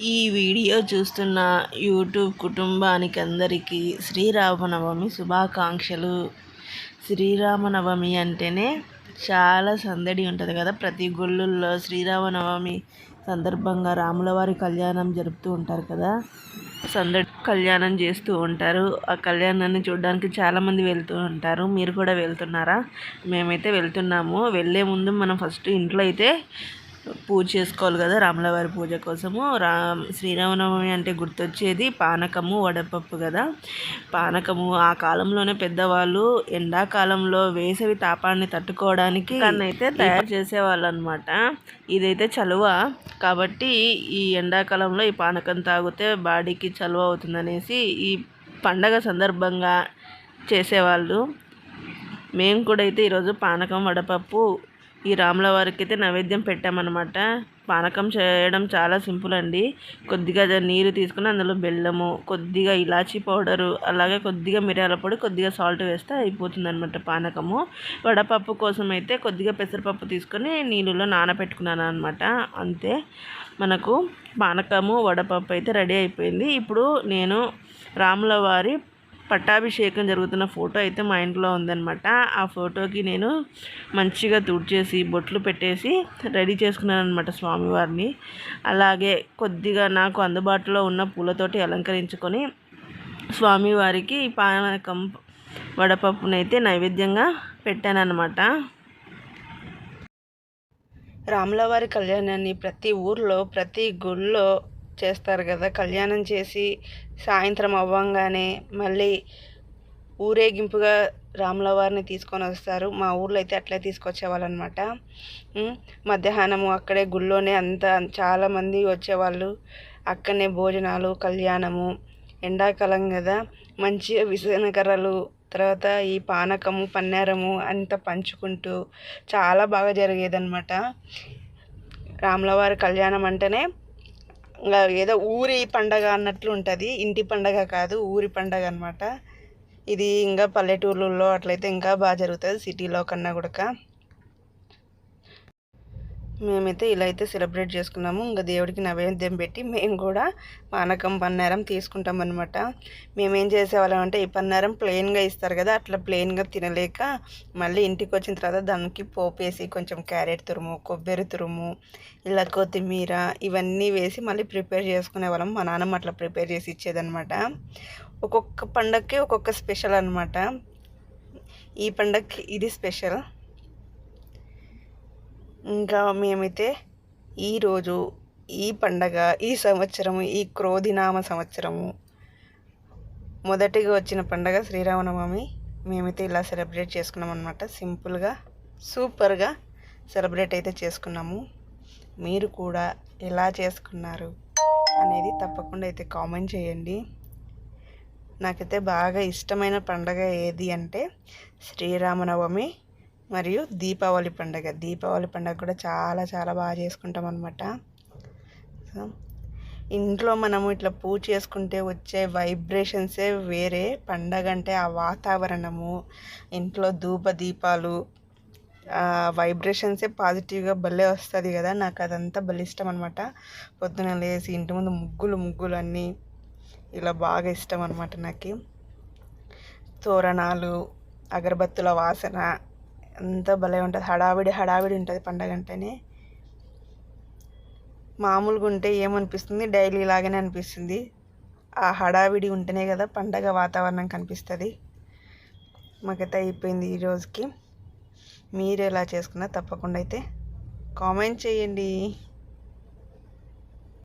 ఈ వీడియో చూస్తున్న యూట్యూబ్ కుటుంబానికి అందరికీ శ్రీరామనవమి శుభాకాంక్షలు. శ్రీరామనవమి అంటేనే చాలా సందడి ఉంటుంది కదా. ప్రతి గుళ్ళల్లో శ్రీరామనవమి సందర్భంగా రాముల వారి కళ్యాణం జరుపుతూ ఉంటారు కదా. సందడి కళ్యాణం చేస్తూ ఉంటారు. ఆ కళ్యాణాన్ని చూడడానికి చాలామంది వెళ్తూ ఉంటారు. మీరు కూడా వెళ్తున్నారా? మేమైతే వెళ్తున్నాము. వెళ్ళే ముందు మనం ఫస్ట్ ఇంట్లో అయితే పూజ చేసుకోవాలి కదా రాములవారి పూజ కోసము. రా శ్రీరామనవమి అంటే గుర్తొచ్చేది పానకము వడపప్పు కదా. పానకము ఆ కాలంలోనే పెద్దవాళ్ళు ఎండాకాలంలో వేసవి తాపాన్ని తట్టుకోవడానికి అయితే తయారు చేసేవాళ్ళు అనమాట ఇదైతే చలువ. కాబట్టి ఈ ఎండాకాలంలో ఈ పానకం తాగితే బాడీకి చలువ అవుతుందనేసి ఈ పండగ సందర్భంగా చేసేవాళ్ళు. మేము కూడా అయితే ఈరోజు పానకం వడపప్పు ఈ రాముల వారికి అయితే నైవేద్యం పెట్టామన్నమాట. పానకం చేయడం చాలా సింపుల్ అండి. కొద్దిగా నీరు తీసుకుని అందులో బెల్లము కొద్దిగా ఇలాచీ పౌడరు అలాగే కొద్దిగా మిరియాల పొడి కొద్దిగా సాల్ట్ వేస్తే అయిపోతుంది అనమాట పానకము. వడపప్పు కోసం అయితే కొద్దిగా పెసరపప్పు తీసుకొని నీళ్ళలో నానబెట్టుకున్నాను అనమాట అంతే. మనకు పానకము వడపప్పు అయితే రెడీ అయిపోయింది. ఇప్పుడు నేను రాముల వారి పట్టాభిషేకం జరుగుతున్న ఫోటో అయితే మా ఇంట్లో ఉందనమాట ఆ ఫోటోకి నేను మంచిగా తుడిచేసి బొట్లు పెట్టేసి రెడీ చేసుకున్నాను అనమాట స్వామివారిని. అలాగే కొద్దిగా నాకు అందుబాటులో ఉన్న పూలతోటి అలంకరించుకొని స్వామివారికి పానకం వడపప్పునైతే నైవేద్యంగా పెట్టానన్నమాట. రాములవారి కళ్యాణాన్ని ప్రతి ఊర్లో ప్రతి గుళ్ళో చేస్తారు కదా. కళ్యాణం చేసి సాయంత్రం అవ్వంగానే మళ్ళీ ఊరేగింపుగా రాములవారిని తీసుకొని వస్తారు. మా ఊర్లో అయితే అట్లే తీసుకొచ్చేవాళ్ళు అనమాట మధ్యాహ్నము అక్కడే గుళ్ళోనే అంతా చాలామంది వచ్చేవాళ్ళు. అక్కడనే భోజనాలు కళ్యాణము ఎండాకాలం కదా. మంచిగా విసనకర్రలు తర్వాత ఈ పానకము పన్నేరము అంత పంచుకుంటూ చాలా బాగా జరిగేదన్నమాట రాములవారి కళ్యాణం అంటేనే ఏదో ఊరి పండగ అన్నట్లు ఉంటుంది. ఇంటి పండగ కాదు ఊరి పండగ అనమాట ఇది ఇంకా పల్లెటూర్లలో అట్లయితే ఇంకా బాగా జరుగుతుంది సిటీలో కన్నా కూడా మేమైతే ఇలా అయితే సెలబ్రేట్ చేసుకున్నాము. ఇంకా దేవుడికి నైవేద్యం పెట్టి మేము కూడా పానకం పన్నారం తీసుకుంటాం అనమాట మేమేం చేసేవాళ్ళం అంటే ఈ పన్నారం ప్లెయిన్గా ఇస్తారు కదా అట్లా ప్లెయిన్గా తినలేక మళ్ళీ ఇంటికి వచ్చిన తర్వాత దానికి పోపేసి కొంచెం క్యారెట్ తురుము కొబ్బరి తురుము ఇలా కొత్తిమీర ఇవన్నీ వేసి మళ్ళీ ప్రిపేర్ చేసుకునే వాళ్ళం. మా నాన్నమ్మ అట్లా ప్రిపేర్ చేసి ఇచ్చేదనమాట ఒక్కొక్క పండగకి ఒక్కొక్క స్పెషల్ అనమాట ఈ పండగకి ఇది స్పెషల్. ఇంకా మేమైతే ఈరోజు ఈ పండగ ఈ సంవత్సరము ఈ క్రోధినామ సంవత్సరము. మొదటిగా వచ్చిన పండగ శ్రీరామనవమి. మేమైతే ఇలా సెలబ్రేట్ చేసుకున్నాం అనమాట సింపుల్గా సూపర్గా సెలబ్రేట్ అయితే చేసుకున్నాము. మీరు కూడా ఎలా చేసుకున్నారు అనేది తప్పకుండా అయితే కామెంట్ చేయండి. నాకైతే బాగా ఇష్టమైన పండగ ఏది అంటే శ్రీరామనవమి. మరియు దీపావళి పండుగ. దీపావళి పండుగ కూడా చాలా చాలా బాగా చేసుకుంటాం అనమాట సో ఇంట్లో మనము ఇట్లా పూజ చేసుకుంటే వచ్చే వైబ్రేషన్సే వేరే. పండగ అంటే ఆ వాతావరణము ఇంట్లో ధూప దీపాలు వైబ్రేషన్సే పాజిటివ్గా భలే వస్తుంది కదా. నాకు అదంతా భలే ఇష్టం అనమాట పొద్దున లేచి ఇంటి ముందు ముగ్గులు ముగ్గులు అన్నీ ఇలా బాగా ఇష్టం అనమాట నాకు. తోరణాలు అగరబత్తుల వాసన అంత భలే ఉంటుంది. హడావిడి హడావిడి ఉంటుంది పండగ అంటేనే. మామూలుగా ఉంటే ఏమనిపిస్తుంది? డైలీ లాగానే అనిపిస్తుంది. ఆ హడావిడి ఉంటేనే కదా పండగ వాతావరణం కనిపిస్తుంది. మాకైతే అయిపోయింది ఈరోజుకి మీరు ఎలా చేసుకున్నా తప్పకుండా అయితే కామెంట్ చేయండి.